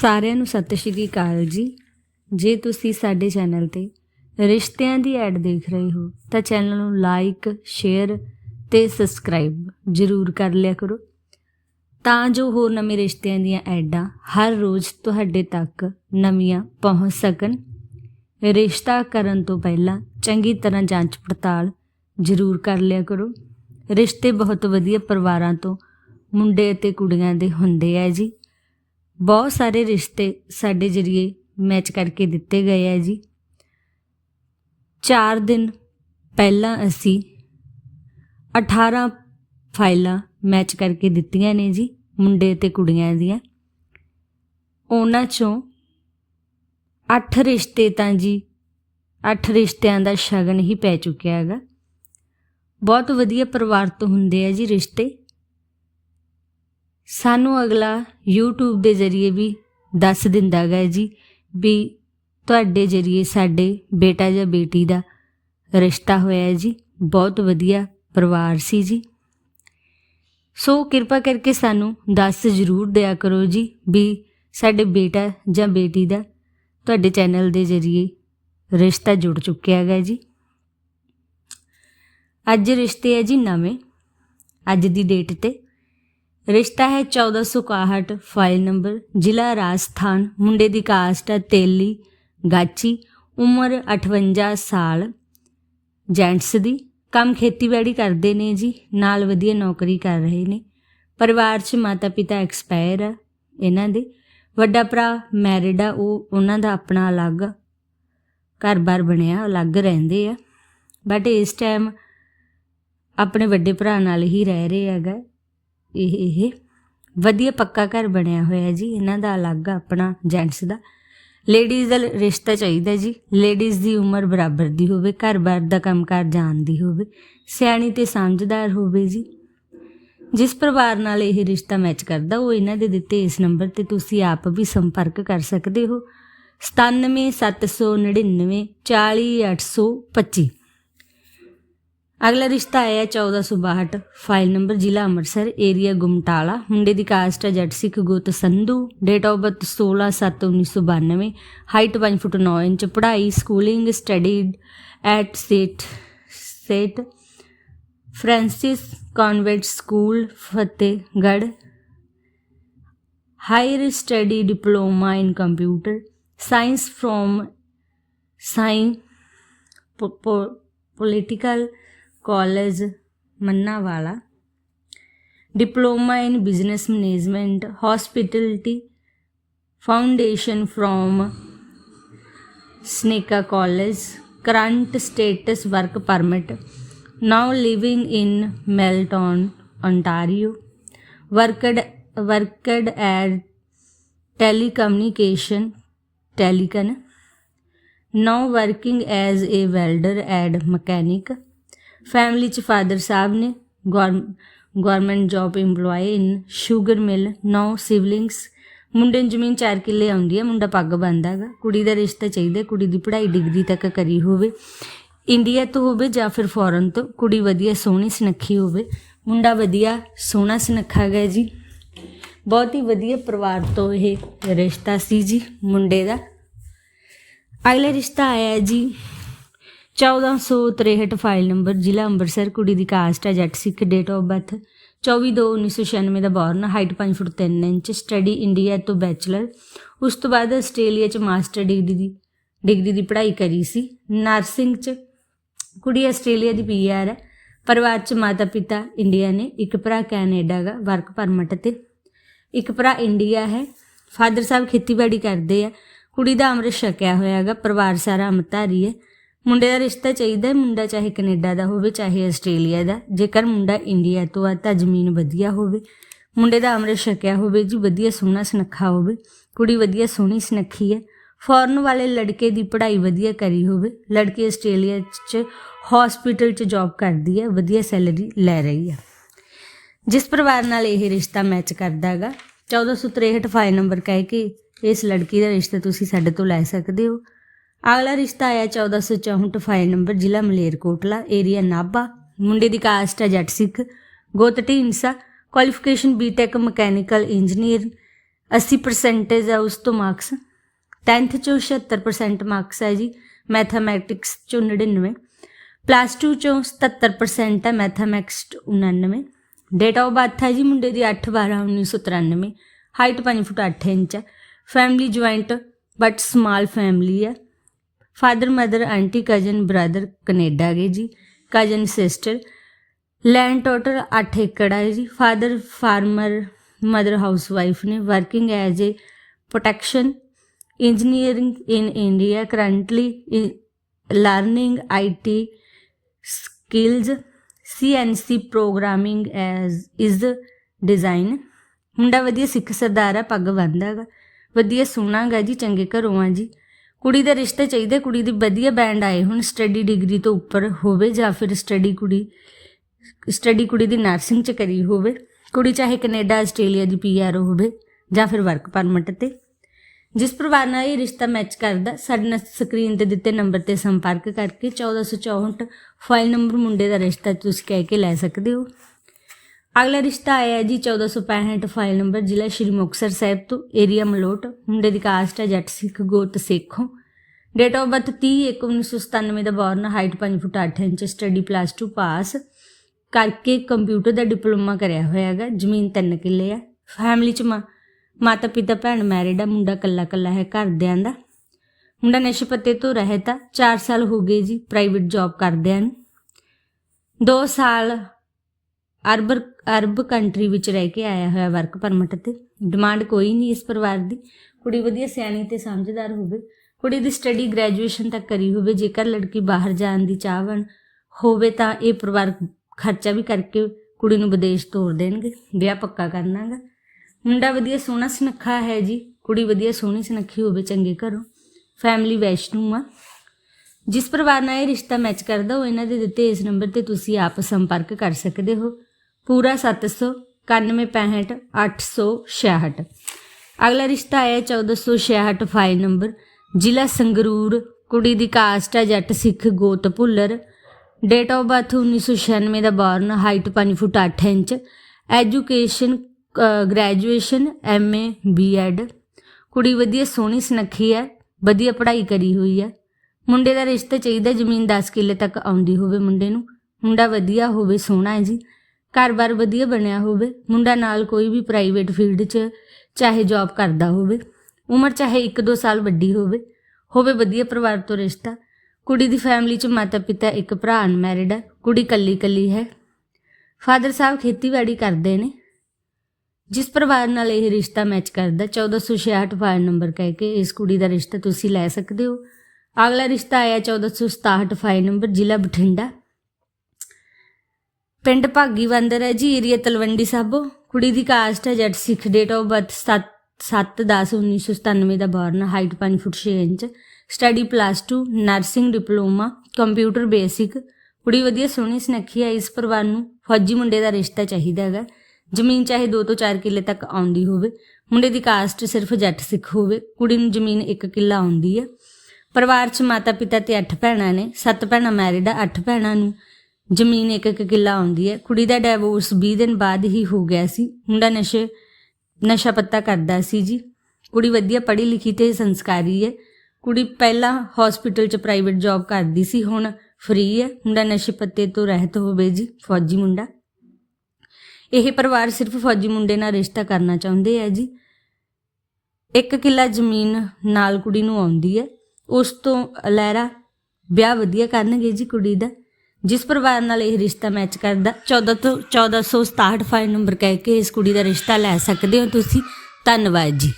ਸਾਰਿਆਂ ਨੂੰ ਸਤਿ ਸ਼੍ਰੀ ਅਕਾਲ ਜੀ। ਜੇ ਤੁਸੀਂ ਸਾਡੇ ਚੈਨਲ ਤੇ ਰਿਸ਼ਤਿਆਂ ਦੀ ਐਡ ਦੇਖ ਰਹੇ ਹੋ, ਤਾਂ ਚੈਨਲ ਨੂੰ ਲਾਈਕ, ਸ਼ੇਅਰ ਤੇ ਸਬਸਕ੍ਰਾਈਬ ਜ਼ਰੂਰ ਕਰ ਲਿਆ ਕਰੋ। ਤਾਂ ਜੋ ਹੋਰ ਨਵੇਂ ਰਿਸ਼ਤਿਆਂ ਦੀਆਂ ਐਡਾਂ ਹਰ ਰੋਜ਼ ਤੁਹਾਡੇ ਤੱਕ ਨਵੀਆਂ ਪਹੁੰਚ ਸਕਣ। ਰਿਸ਼ਤਾ ਕਰਨ ਤੋਂ ਪਹਿਲਾਂ ਚੰਗੀ ਤਰ੍ਹਾਂ ਜਾਂਚ ਪੜਤਾਲ ਜ਼ਰੂਰ ਕਰ ਲਿਆ ਕਰੋ। ਰਿਸ਼ਤੇ ਬਹੁਤ ਵਧੀਆ ਪਰਿਵਾਰਾਂ ਤੋਂ ਮੁੰਡੇ ਅਤੇ ਕੁੜੀਆਂ ਦੇ ਹੁੰਦੇ ਆ ਜੀ। ਬਹੁਤ ਸਾਰੇ ਰਿਸ਼ਤੇ ਸਾਡੇ ਜਰੀਏ ਮੈਚ ਕਰਕੇ ਦਿੱਤੇ ਗਏ ਹੈ ਜੀ। 4 ਦਿਨ ਪਹਿਲਾਂ ਅਸੀਂ 18 ਫਾਈਲਾਂ ਮੈਚ ਕਰਕੇ ਦਿੱਤੀਆਂ ਨੇ ਜੀ, ਮੁੰਡੇ ਤੇ ਕੁੜੀਆਂ ਦੀਆਂ। ਉਹਨਾਂ ਚੋਂ 8 ਰਿਸ਼ਤੇ ਤਾਂ ਜੀ 8 ਰਿਸ਼ਤਿਆਂ ਦਾ ਸ਼ਗਨ ਹੀ ਪੈ ਚੁੱਕਿਆ ਹੈਗਾ। ਬਹੁਤ ਵਧੀਆ ਪਰਿਵਾਰ ਤੋਂ ਹੁੰਦੇ ਆ ਜੀ ਰਿਸ਼ਤੇ। ਸਾਨੂੰ ਅਗਲਾ YouTube ਦੇ ਜ਼ਰੀਏ ਵੀ ਦੱਸ ਦਿੰਦਾ ਗਾ ਜੀ ਵੀ ਤੁਹਾਡੇ ਜ਼ਰੀਏ ਸਾਡੇ ਬੇਟਾ ਜਾਂ ਬੇਟੀ ਦਾ ਰਿਸ਼ਤਾ ਹੋਇਆ ਹੈ ਜੀ। ਬਹੁਤ ਵਧੀਆ ਪਰਿਵਾਰ ਸੀ ਜੀ। ਸੋ ਕਿਰਪਾ ਕਰਕੇ ਸਾਨੂੰ ਦੱਸ ਜ਼ਰੂਰ ਦਿਆ ਕਰੋ ਜੀ ਵੀ ਸਾਡੇ ਬੇਟਾ ਜਾਂ ਬੇਟੀ ਦਾ ਤੁਹਾਡੇ ਚੈਨਲ ਦੇ ਜ਼ਰੀਏ ਰਿਸ਼ਤਾ ਜੁੜ ਚੁੱਕਿਆ ਹੈਗਾ ਜੀ। ਅੱਜ ਰਿਸ਼ਤੇ ਹੈ ਜੀ ਨਵੇਂ। ਅੱਜ ਦੀ ਡੇਟ ਤੇ ਰਿਸ਼ਤਾ ਹੈ 1461 ਫਾਈਲ ਨੰਬਰ ਜ਼ਿਲ੍ਹਾ ਰਾਜਸਥਾਨ, ਮੁੰਡੇ ਦੀ ਕਾਸਟ ਹੈ ਤੇਲੀ ਗਾਚੀ, ਉਮਰ 58 ਸਾਲ ਜੈਂਟਸ ਦੀ। ਕੰਮ ਖੇਤੀਬਾੜੀ ਕਰਦੇ ਨੇ ਜੀ, ਨਾਲ ਵਧੀਆ ਨੌਕਰੀ ਕਰ ਰਹੇ ਨੇ। ਪਰਿਵਾਰ 'ਚ ਮਾਤਾ ਪਿਤਾ ਐਕਸਪਾਇਰ ਆ ਇਹਨਾਂ ਦੇ। ਵੱਡਾ ਭਰਾ ਮੈਰਿਡ ਆ, ਉਹ, ਉਹਨਾਂ ਦਾ ਆਪਣਾ ਅਲੱਗ ਘਰ-ਬਾਰ ਬਣਿਆ, ਅਲੱਗ ਰਹਿੰਦੇ ਆ। ਬਟ ਇਸ ਟਾਈਮ ਆਪਣੇ ਵੱਡੇ ਭਰਾ ਨਾਲ ਹੀ ਰਹਿ ਰਹੇ ਹੈਗਾ। ਇਹ ਇਹ ਵਧੀਆ ਪੱਕਾ ਘਰ ਬਣਿਆ ਹੋਇਆ ਜੀ। ਇਹਨਾਂ ਦਾ ਅਲੱਗ ਆਪਣਾ ਜੈਂਟਸ ਦਾ। ਲੇਡੀਜ਼ ਦਾ ਰਿਸ਼ਤਾ ਚਾਹੀਦਾ ਜੀ। ਲੇਡੀਜ਼ ਦੀ ਉਮਰ ਬਰਾਬਰ ਦੀ ਹੋਵੇ, ਘਰ-ਬਾਰ ਦਾ ਕੰਮਕਾਰ ਜਾਣਦੀ ਹੋਵੇ, ਸਿਆਣੀ ਤੇ ਸਮਝਦਾਰ ਹੋਵੇ ਜੀ। ਜਿਸ ਪਰਿਵਾਰ ਨਾਲ ਇਹ ਰਿਸ਼ਤਾ ਮੈਚ ਕਰਦਾ, ਉਹ ਇਹਨਾਂ ਦੇ ਦਿੱਤੇ ਇਸ ਨੰਬਰ ਤੇ ਤੁਸੀਂ ਆਪ ਵੀ ਸੰਪਰਕ ਕਰ ਸਕਦੇ ਹੋ। 97799 40825 ਅਗਲਾ ਰਿਸ਼ਤਾ ਆਇਆ 1462 ਫਾਈਲ ਨੰਬਰ ਜ਼ਿਲ੍ਹਾ ਅੰਮ੍ਰਿਤਸਰ ਏਰੀਆ ਗੁਮਟਾਲਾ। ਮੁੰਡੇ ਦੀ ਕਾਸਟ ਹੈ ਜੱਟ ਸਿੱਖ ਗੁੱਤ Sandhu date of birth 16/7/1992 height 5 foot 9 inch, ਪੜ੍ਹਾਈ schooling studied at saint saint Francis convent school Fatehgarh. Higher study diploma in computer science from ਸਾਇੰ political college Mannawala diploma in business management hospitality foundation from Seneca college current status work permit now living in Milton ontario worked worked at telecommunication telecon now working as a welder and mechanic family ਚ father ਸਾਹਿਬ ਨੇ government job EMPLOYE in sugar mill ਨੌ siblings ਮੁੰਡੇ ਨੂੰ ਜ਼ਮੀਨ 4 ਕਿੱਲੇ ਆਉਂਦੀ ਹੈ, ਮੁੰਡਾ ਪੱਗ ਬੰਨਦਾ ਹੈਗਾ। ਕੁੜੀ ਦਾ ਰਿਸ਼ਤਾ ਚਾਹੀਦਾ, ਕੁੜੀ ਦੀ ਪੜ੍ਹਾਈ ਡਿਗਰੀ ਤੱਕ ਕਰੀ ਹੋਵੇ। ਇੰਡੀਆ ਤੋਂ ਹੋਵੇ ਜਾਂ ਫਿਰ ਫੋਰਨ ਤੋਂ, ਕੁੜੀ ਵਧੀਆ ਸੋਹਣੀ ਸੁਨੱਖੀ ਹੋਵੇ। ਮੁੰਡਾ ਵਧੀਆ ਸੋਹਣਾ ਸੁਨੱਖਾ ਗਿਆ ਜੀ। ਬਹੁਤ ਹੀ ਵਧੀਆ ਪਰਿਵਾਰ ਤੋਂ ਇਹ ਰਿਸ਼ਤਾ ਸੀ ਜੀ, ਮੁੰਡੇ ਦਾ। ਅਗਲਾ ਰਿਸ਼ਤਾ ਆਇਆ ਜੀ। 1463 ਫਾਈਲ ਨੰਬਰ ਜ਼ਿਲ੍ਹਾ ਅੰਮ੍ਰਿਤਸਰ, ਕੁੜੀ ਦੀ ਕਾਸਟ ਹੈ Jat Sikh date of birth 24/2/1996 the born height 5 foot 3 inch study India ਤੋਂ ਬੈਚਲਰ ਉਸ ਤੋਂ ਬਾਅਦ ਆਸਟ੍ਰੇਲੀਆ ਚ ਮਾਸਟਰ ਡਿਗਰੀ ਦੀ ਡਿਗਰੀ ਦੀ ਪੜ੍ਹਾਈ ਕਰੀ ਸੀ। ਨਰਸਿੰਗ ਚ ਕੁੜੀ ਆਸਟ੍ਰੇਲੀਆ ਦੀ ਪੀਆਰ ਹੈ, ਪਰਿਵਾਰ ਚ ਮਾਤਾ ਪਿਤਾ ਇੰਡੀਆ ਨੇ, ਇੱਕ ਭਰਾ ਕੈਨੇਡਾ ਦਾ ਵਰਕ ਪਰਮਿਟ ਤੇ। ਇੱਕ ਭਰਾ ਇੰਡੀਆ ਹੈ ਫਾਦਰ ਸਾਹਿਬ ਖੇਤੀਬਾੜੀ ਕਰਦੇ ਆ। ਕੁੜੀ ਦਾ ਅੰਮ੍ਰਿਤ ਛਕਿਆ ਹੋਇਆ ਹੈਗਾ ਪਰਿਵਾਰ ਸਾਰਾ ਅੰਮ੍ਰਿਤਧਾਰੀ ਹੈ। ਮੁੰਡੇ ਦਾ ਰਿਸ਼ਤਾ ਚਾਹੀਦਾ ਹੈ, ਮੁੰਡਾ ਚਾਹੇ ਕੈਨੇਡਾ ਦਾ ਹੋਵੇ, ਚਾਹੇ ਆਸਟ੍ਰੇਲੀਆ ਦਾ। ਜੇਕਰ ਮੁੰਡਾ ਇੰਡੀਆ ਤੋਂ ਆ, ਤਾਂ ਜ਼ਮੀਨ ਵਧੀਆ ਹੋਵੇ। ਮੁੰਡੇ ਦਾ ਅੰਮ੍ਰਿਤ ਛਕਿਆ ਹੋਵੇ ਜੀ, ਵਧੀਆ ਸੋਹਣਾ ਸੁਨੱਖਾ ਹੋਵੇ। ਕੁੜੀ ਵਧੀਆ ਸੋਹਣੀ ਸੁਨੱਖੀ ਹੈ। ਫੋਰਨ ਵਾਲੇ ਲੜਕੇ ਦੀ ਪੜ੍ਹਾਈ ਵਧੀਆ ਕਰੀ ਹੋਵੇ। ਲੜਕੀ ਆਸਟ੍ਰੇਲੀਆ 'ਚ ਹਸਪੀਟਲ 'ਚ ਜੌਬ ਕਰਦੀ ਹੈ, ਵਧੀਆ ਸੈਲਰੀ ਲੈ ਰਹੀ ਹੈ। ਜਿਸ ਪਰਿਵਾਰ ਨਾਲ ਇਹ ਰਿਸ਼ਤਾ ਮੈਚ ਕਰਦਾ ਹੈਗਾ 1463 ਫਾਈਲ ਨੰਬਰ ਕਹਿ ਕੇ ਇਸ ਲੜਕੀ ਦਾ ਰਿਸ਼ਤਾ ਤੁਸੀਂ ਸਾਡੇ ਤੋਂ ਲੈ ਸਕਦੇ ਹੋ। ਅਗਲਾ ਰਿਸ਼ਤਾ ਆਇਆ 1464 ਫਾਈਲ ਨੰਬਰ, ਜ਼ਿਲ੍ਹਾ ਮਲੇਰਕੋਟਲਾ ਏਰੀਆ ਨਾਭਾ। ਮੁੰਡੇ ਦੀ ਕਾਸਟ ਹੈ ਜੱਟ ਸਿੱਖ, ਗੋਤ Dhindsa. Qualification BTech mechanical engineer 80 percentage ਹੈ ਉਸ ਤੋਂ ਮਾਰਕਸ 10th ਚੋਂ 76% ਮਾਰਕਸ ਹੈ ਜੀ ਮੈਥਮੈਟਿਕਸ ਚੋਂ 99 ਪਲੱਸ 2 ਚੋਂ 77% ਹੈ ਮੈਥਮੈਟਿਕਸ 99 ਡੇਟ ਆਫ ਬਰਥ ਹੈ ਜੀ ਮੁੰਡੇ ਦੀ 8 12 1993 ਹਾਈਟ 5 ਫੁੱਟ 8 ਇੰਚ ਹੈ। Family joint but small family ਹੈ। Father mother aunty cousin brother Canada ਗਏ ਜੀ। ਕਜ਼ਨ ਸਿਸਟਰ ਲੈਂਡ ਟੋਟਲ 8 ਏਕੜ ਹੈ ਜੀ। Father farmer mother housewife ਨੇ working as a protection engineering in India, currently i- learning IT skills CNC programming as, is design ਮੁੰਡਾ ਵਧੀਆ ਸਿੱਖ ਸਰਦਾਰ ਆ, ਪੱਗ ਬੰਨ੍ਹਦਾ ਹੈਗਾ ਵਧੀਆ ਸੋਹਣਾ ਗਾ ਜੀ, ਚੰਗੇ ਘਰੋਂ ਆ ਜੀ। ਕੁੜੀ ਦਾ ਰਿਸ਼ਤਾ ਚਾਹੀਦਾ, ਕੁੜੀ ਦੀ ਵਧੀਆ ਬੈਂਡ ਆਏ ਹੁਣ ਸਟੱਡੀ ਡਿਗਰੀ ਤੋਂ ਉੱਪਰ ਹੋਵੇ ਜਾਂ ਫਿਰ ਸਟੱਡੀ ਕੁੜੀ ਸਟੱਡੀ ਕੁੜੀ ਦੀ ਨਰਸਿੰਗ ਚ ਕਰੀ ਹੋਵੇ, ਕੁੜੀ ਚਾਹੇ ਕੈਨੇਡਾ, ਆਸਟ੍ਰੇਲੀਆ ਦੀ ਪੀਆਰ ਹੋਵੇ ਜਾਂ ਫਿਰ ਵਰਕ ਪਰਮਿਟ ਤੇ। ਜਿਸ ਪਰਿਵਾਰ ਨਾਲ ਇਹ ਰਿਸ਼ਤਾ ਮੈਚ ਕਰਦਾ, ਸਾਡੇ ਨਾਲ ਸਕਰੀਨ ਤੇ ਦਿੱਤੇ ਨੰਬਰ ਤੇ ਸੰਪਰਕ ਕਰਕੇ 1464 ਫਾਈਲ ਨੰਬਰ ਮੁੰਡੇ ਦਾ ਰਿਸ਼ਤਾ ਤੁਸੀਂ ਕਹਿ ਕੇ ਲੈ ਸਕਦੇ ਹੋ। ਅਗਲਾ ਰਿਸ਼ਤਾ ਆਇਆ ਹੈ ਜੀ 1465 ਫਾਈਲ ਨੰਬਰ ਜ਼ਿਲ੍ਹਾ ਸ਼੍ਰੀ ਮੁਕਤਸਰ ਸਾਹਿਬ ਤੋਂ, ਏਰੀਆ ਮਲੋਟ, ਮੁੰਡੇ ਦੀ ਕਾਸਟ ਹੈ ਜੱਟ ਸਿੱਖ ਗੋਤ ਸੇਖੋਂ। ਡੇਟ ਆਫ ਬਰਥ 30 ਇੱਕ 1997 ਦਾ born height 5 foot 8 inch study plus 2 pass ਕਰਕੇ ਕੰਪਿਊਟਰ ਦਾ ਡਿਪਲੋਮਾ ਕਰਿਆ ਹੋਇਆ ਹੈਗਾ, ਜ਼ਮੀਨ 3 ਕਿੱਲੇ ਆ। ਫੈਮਿਲੀ ਚ ਮਾਂ ਮਾਤਾ ਪਿਤਾ ਭੈਣ ਮੈਰਿਡ ਆ, ਮੁੰਡਾ ਕੱਲਾ ਕੱਲਾ ਹੈ ਘਰਦਿਆਂ ਦਾ। ਮੁੰਡਾ ਨਸ਼ੇ ਪੱਤੇ ਤੋਂ ਰਹਿਤ ਆ 4 ਸਾਲ ਹੋ ਗਏ ਜੀ ਪ੍ਰਾਈਵੇਟ ਜੌਬ ਕਰਦਿਆਂ ਨੂੰ। 2 ਸਾਲ ਅਰਬ ਅਰਬ ਕੰਟਰੀ ਵਿੱਚ ਰਹਿ ਕੇ ਆਇਆ ਹੋਇਆ ਵਰਕ ਪਰਮਿਟ ਤੇ। ਡਿਮਾਂਡ ਕੋਈ ਨਹੀਂ ਇਸ ਪਰਿਵਾਰ ਦੀ। ਕੁੜੀ ਵਧੀਆ ਸਿਆਣੀ ਤੇ ਸਮਝਦਾਰ ਹੋਵੇ। ਕੁੜੀ ਦੀ ਸਟੱਡੀ ਗ੍ਰੈਜੂਏਸ਼ਨ ਤੱਕ ਕਰੀ ਹੋਵੇ। ਜੇਕਰ ਲੜਕੀ ਬਾਹਰ ਜਾਣ ਦੀ ਚਾਹਵਣ ਹੋਵੇ ਤਾਂ ਇਹ ਪਰਿਵਾਰ ਖਰਚਾ ਵੀ ਕਰਕੇ ਕੁੜੀ ਨੂੰ ਵਿਦੇਸ਼ ਤੋਰ ਦੇਣਗੇ। ਵਿਆਹ ਪੱਕਾ ਕਰਨਾਗਾ। ਮੁੰਡਾ ਵਧੀਆ ਸੋਹਣਾ ਸੁਨੱਖਾ ਹੈ ਜੀ। ਕੁੜੀ ਵਧੀਆ ਸੋਹਣੀ ਸੁਨੱਖੀ ਹੋਵੇ ਚੰਗੇ ਘਰੋਂ। ਫੈਮਿਲੀ ਵੈਸ਼ਨੂ ਆ। ਜਿਸ ਪਰਿਵਾਰ ਨਾਲ ਇਹ ਰਿਸ਼ਤਾ ਮੈਚ ਕਰਦਾ, ਉਹ ਇਹਨਾਂ ਦੇ ਦਿੱਤੇ ਇਸ ਨੰਬਰ ਤੇ ਤੁਸੀਂ ਆਪ ਸੰਪਰਕ ਕਰ ਸਕਦੇ ਹੋ। ਪੂਰਾ 791 866 ਅਗਲਾ ਰਿਸ਼ਤਾ ਆਇਆ 1466 ਫਾਈਲ ਨੰਬਰ। ਜ਼ਿਲ੍ਹਾ ਸੰਗਰੂਰ, ਕੁੜੀ ਦੀ ਕਾਸਟ ਹੈ ਜੱਟ ਸਿੱਖ ਗੋਤ Bhullar. Date of birth 1996 the born height 5 foot 8 inch. Education graduation MA BEd ਕੁੜੀ ਵਧੀਆ ਸੋਹਣੀ ਸੁਨੱਖੀ ਹੈ ਵਧੀਆ ਪੜ੍ਹਾਈ ਕਰੀ ਹੋਈ ਹੈ ਮੁੰਡੇ ਦਾ ਰਿਸ਼ਤਾ ਚਾਹੀਦਾ ਜ਼ਮੀਨ 10 ਕਿੱਲੇ ਤੱਕ ਆਉਂਦੀ ਹੋਵੇ ਮੁੰਡੇ ਨੂੰ। ਮੁੰਡਾ ਵਧੀਆ ਹੋਵੇ, ਸੋਹਣਾ ਹੈ ਜੀ। ਘਰ-ਬਾਰ ਵਧੀਆ ਬਣਿਆ ਹੋਵੇ, ਮੁੰਡਾ ਨਾਲ ਕੋਈ ਵੀ ਪ੍ਰਾਈਵੇਟ ਫੀਲਡ 'ਚ ਚਾਹੇ ਜੌਬ ਕਰਦਾ ਹੋਵੇ, ਉਮਰ ਚਾਹੇ 1-2 ਸਾਲ ਵੱਡੀ ਹੋਵੇ ਹੋਵੇ ਵਧੀਆ ਪਰਿਵਾਰ ਤੋਂ ਰਿਸ਼ਤਾ, ਕੁੜੀ ਦੀ ਫੈਮਿਲੀ 'ਚ ਮਾਤਾ-ਪਿਤਾ ਇੱਕ ਭਰਾ ਅਨਮੈਰਿਡ ਹੈ ਕੁੜੀ ਕੱਲੀ-ਕੱਲੀ ਹੈ। ਫਾਦਰ ਸਾਹਿਬ ਖੇਤੀਬਾੜੀ ਕਰਦੇ ਨੇ। ਜਿਸ ਪਰਿਵਾਰ ਨਾਲ ਇਹ ਰਿਸ਼ਤਾ ਮੈਚ ਕਰਦਾ 1466 ਫਾਈਲ ਨੰਬਰ ਕਹਿ ਕੇ ਇਸ ਕੁੜੀ ਦਾ ਰਿਸ਼ਤਾ ਤੁਸੀਂ ਲੈ ਸਕਦੇ ਹੋ। ਅਗਲਾ ਰਿਸ਼ਤਾ ਆਇਆ 1467 ਫਾਈਲ ਨੰਬਰ, ਜ਼ਿਲ੍ਹਾ ਬਠਿੰਡਾ। ਪਿੰਡ ਭਾਗੀ ਬੰਦਰ ਹੈ ਜੀ ਏਰੀਆ ਤਲਵੰਡੀ ਸਾਬੋ ਕੁੜੀ ਦੀ ਕਾਸਟ ਹੈ Jat Sikh date of birth 7 7/10/1997 the born height 5 foot 6 inch. Study plus 2 nursing diploma computer basic ਕੁੜੀ ਵਧੀਆ ਸੋਹਣੀ ਸੁਨੱਖੀ ਹੈ, ਇਸ ਪਰਿਵਾਰ ਨੂੰ ਫੌਜੀ ਮੁੰਡੇ ਦਾ ਰਿਸ਼ਤਾ ਚਾਹੀਦਾ ਹੈਗਾ। ਜ਼ਮੀਨ ਚਾਹੇ 2 ਤੋਂ 4 ਕਿੱਲੇ ਤੱਕ ਆਉਂਦੀ ਹੋਵੇ। ਮੁੰਡੇ ਦੀ ਕਾਸਟ ਸਿਰਫ ਜੱਟ ਸਿੱਖ ਹੋਵੇ, ਕੁੜੀ ਨੂੰ ਜ਼ਮੀਨ 1 ਕਿੱਲਾ ਆਉਂਦੀ ਹੈ। ਪਰਿਵਾਰ 'ਚ ਮਾਤਾ ਪਿਤਾ ਤੇ 8 ਭੈਣਾਂ ਨੇ 7 ਭੈਣਾਂ ਮੈਰਿਡ ਆ 8 ਭੈਣਾਂ ਨੂੰ ਜ਼ਮੀਨ 1-1 ਕਿੱਲਾ ਆਉਂਦੀ ਹੈ। ਕੁੜੀ ਦਾ ਡਿਵੋਰਸ 20 ਦਿਨ ਬਾਅਦ ਹੀ ਹੋ ਗਿਆ ਸੀ। ਮੁੰਡਾ ਨਸ਼ੇ, ਨਸ਼ਾ ਪੱਤਾ ਕਰਦਾ ਸੀ ਜੀ। ਕੁੜੀ ਵਧੀਆ ਪੜ੍ਹੀ ਲਿਖੀ ਤੇ ਸੰਸਕਾਰੀ ਹੈ। ਕੁੜੀ ਪਹਿਲਾਂ ਹਸਪੀਟਲ 'ਚ ਪ੍ਰਾਈਵੇਟ ਜੌਬ ਕਰਦੀ ਸੀ, ਹੁਣ ਫ੍ਰੀ ਹੈ। ਮੁੰਡਾ ਨਸ਼ੇ ਪੱਤੇ ਤੋਂ ਰਹਿਤ ਹੋਵੇ ਜੀ, ਫੌਜੀ ਮੁੰਡਾ। ਇਹ ਪਰਿਵਾਰ ਸਿਰਫ ਫੌਜੀ ਮੁੰਡੇ ਨਾਲ ਰਿਸ਼ਤਾ ਕਰਨਾ ਚਾਹੁੰਦੇ ਆ ਜੀ। ਇੱਕ ਕਿੱਲਾ ਜ਼ਮੀਨ ਨਾਲ ਕੁੜੀ ਨੂੰ ਆਉਂਦੀ ਹੈ। ਉਸ ਤੋਂ ਲਹਿਰਾ ਵਿਆਹ ਵਧੀਆ ਕਰਨਗੇ ਜੀ ਕੁੜੀ ਦਾ। ਜਿਸ ਪਰਿਵਾਰ ਨਾਲ ਇਹ ਰਿਸ਼ਤਾ ਮੈਚ ਕਰਦਾ 14 ਤੋਂ 1467 ਫਾਈਲ ਨੰਬਰ ਕਹਿ ਕੇ ਇਸ ਕੁੜੀ ਦਾ ਰਿਸ਼ਤਾ ਲੈ ਸਕਦੇ ਹੋ ਤੁਸੀਂ। ਧੰਨਵਾਦ ਜੀ।